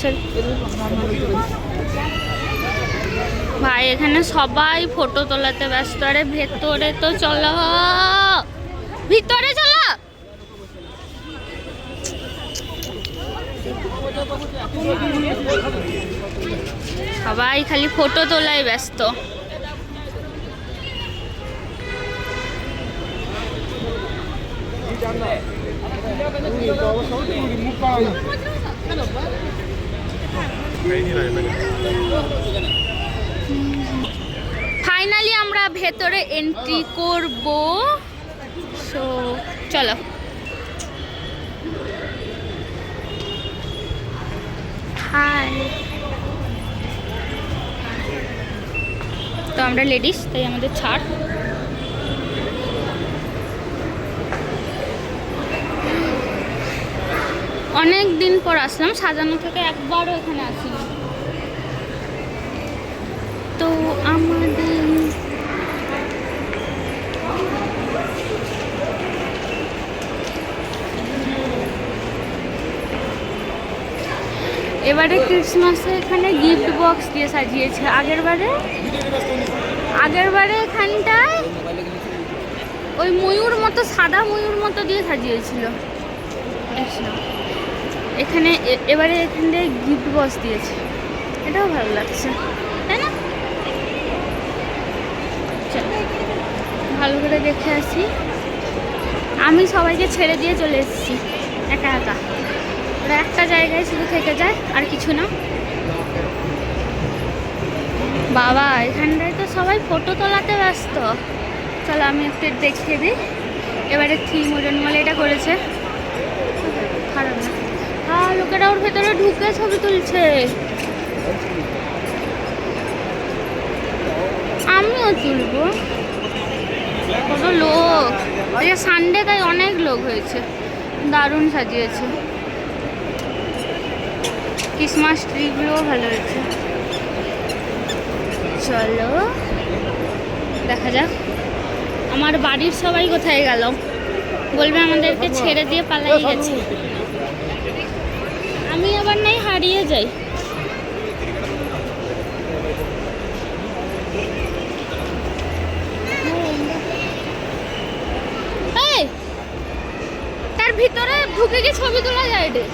Sorry sorry ভাই, এখানে সবাই ফটো তোলাতে ব্যস্ত। আরে ভেতরে তো চলো। ভিতরে চলো। সবাই খালি ফটো তোলায় ব্যস্ত। ফাইনালি আমরা ভেতরে এন্ট্রি করব। সো চলো। হাই তো আমরা লেডিস তাই আমাদের ছাড়। অনেক দিন পর আসলাম, সাজানো থেকে একবারও এখানে আসিনি। তো আমাদের এবারে ক্রিসমাসে এখানে গিফট বক্স দিয়ে সাজিয়েছে। আগের বারে? আগের বারে এখানটায় ওই ময়ূর মতো, সাদা ময়ূর মতো দিয়ে সাজিয়েছিল। এখানে এবারে এখান থেকে গিফট বক্স দিয়েছে। এটাও ভালো লাগছে। তাই না? ভালো করে দেখে আসি। আমি সবাইকে ছেড়ে দিয়ে চলে এসেছি, একা একা। ওরা একটা জায়গায় শুধু থেকে যায়, আর কিছু না। বাবা, এখানটায় তো সবাই ফটো তোলাতে ব্যস্ত। চলো, আমি একটু দেখিয়ে দিই। এবারে থিম ওজনমালে এটা করেছে। লোকেরা ওর ভেতরে ঢুকে ছবি তুলছে। আমিও তুলবো। কত লোক। আজকে সানডে তাই অনেক লোক হয়েছে। দারুণ সাজিয়েছে। ক্রিসমাস ট্রিগুলোও ভালো হয়েছে। চলো, দেখা যাক। আমার বাড়ির সবাই কোথায় গেল? বলবে আমাদেরকে ছেড়ে দিয়ে পালাই গেছে। আমি আবার নাই হারিয়ে যাই। তার ভিতরে ঢুকে গিয়ে ছবি তোলা যায় রে।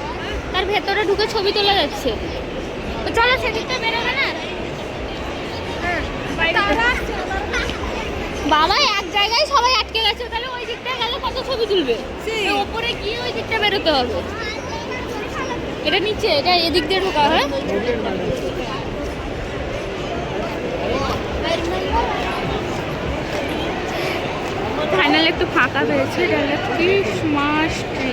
তার ভেতরে ঢুকে ছবি তোলা যাচ্ছে। চলো সেদিকটা বেরোবে না? হ্যাঁ, বাবা এক জায়গায় সবাই আটকে গেছে তাহলে ওই দিকটা গেলে কত ছবি তুলবে? ওপরে গিয়ে ওই দিকটা বেরোতে হবে। এটা নিচে, এটা এদিক দিয়ে ঢোকা, হয়? ফাইনাল একটু ফাঁকা পেয়েছে, এটা হলো ক্রিসমাস ট্রি